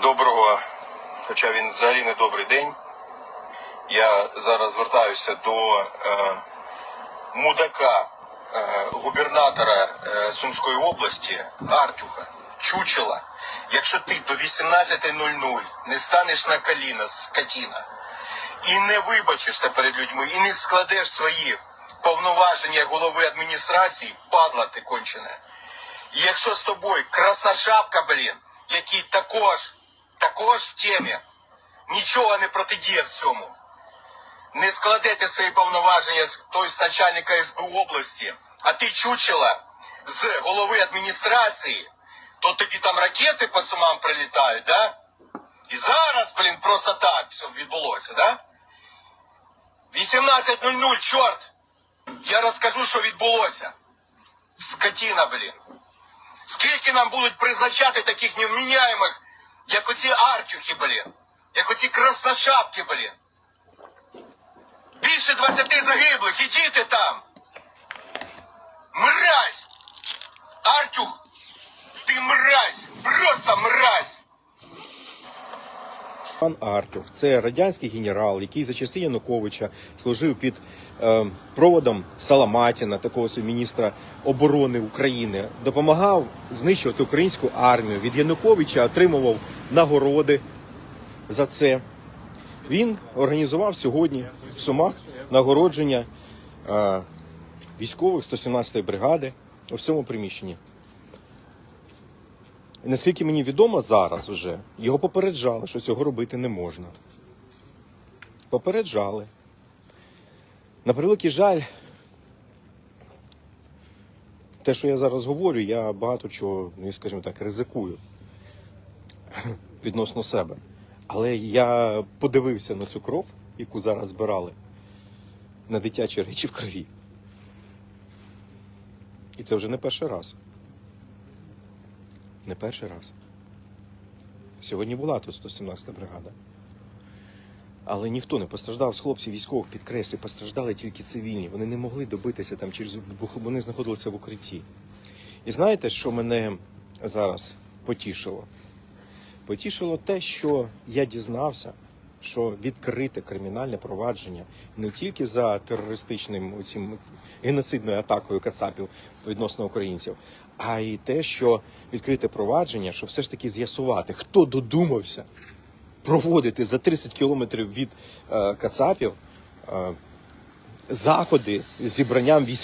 Доброго, хоча він взагалі не добрий день. Я зараз звертаюся до е, мудака е, губернатора е, Сумської області Артюха Чучела. Якщо ти до 18.00 не станеш на коліна, скотіна, і не вибачишся перед людьми, і не складеш свої повноваження голови адміністрації, падла ти кончене. Якщо з тобою красна шапка, блін, який також, також в темі, нічого не протидіє в цьому. Не складете свої повноваження з той з начальника СБУ області, а ти чучела з голови адміністрації, то тобі там ракети по сумам прилітають, да? І зараз, блін, просто так все відбулося, да? 18.00, чорт! Я розкажу, що відбулося. Скотіна, блін. Скільки нам будуть призначати таких невміняємих, як оці артюхи, блін, як оці красношапки, блін. Більше 20 загиблих, і діти там. Мразь! Артюх, ти мразь, просто мразь! Пан Артюх це радянський генерал, який за часи Януковича служив під е, проводом Саламатіна, такого міністра оборони України, допомагав знищувати українську армію. Від Януковича отримував нагороди за це. Він організував сьогодні в Сумах нагородження е, військових 117-ї бригади у цьому приміщенні. Наскільки мені відомо зараз вже, його попереджали, що цього робити не можна. Попереджали. На превеликий жаль, те, що я зараз говорю, я багато чого, ну, скажімо так, ризикую відносно себе. Але я подивився на цю кров, яку зараз збирали, на дитячі речі в крові. І це вже не перший раз. Не перший раз. Сьогодні була тут 117 бригада. Але ніхто не постраждав з хлопців військових, підкреслю, постраждали тільки цивільні. Вони не могли добитися там через вони знаходилися в укритті. І знаєте, що мене зараз потішило? Потішило те, що я дізнався, що відкрите кримінальне провадження не тільки за терористичним оцім геноцидною атакою кацапів відносно українців, а й те, що відкрите провадження, щоб все ж таки з'ясувати, хто додумався проводити за 30 кілометрів від е, кацапів е, заходи з зібранням військ.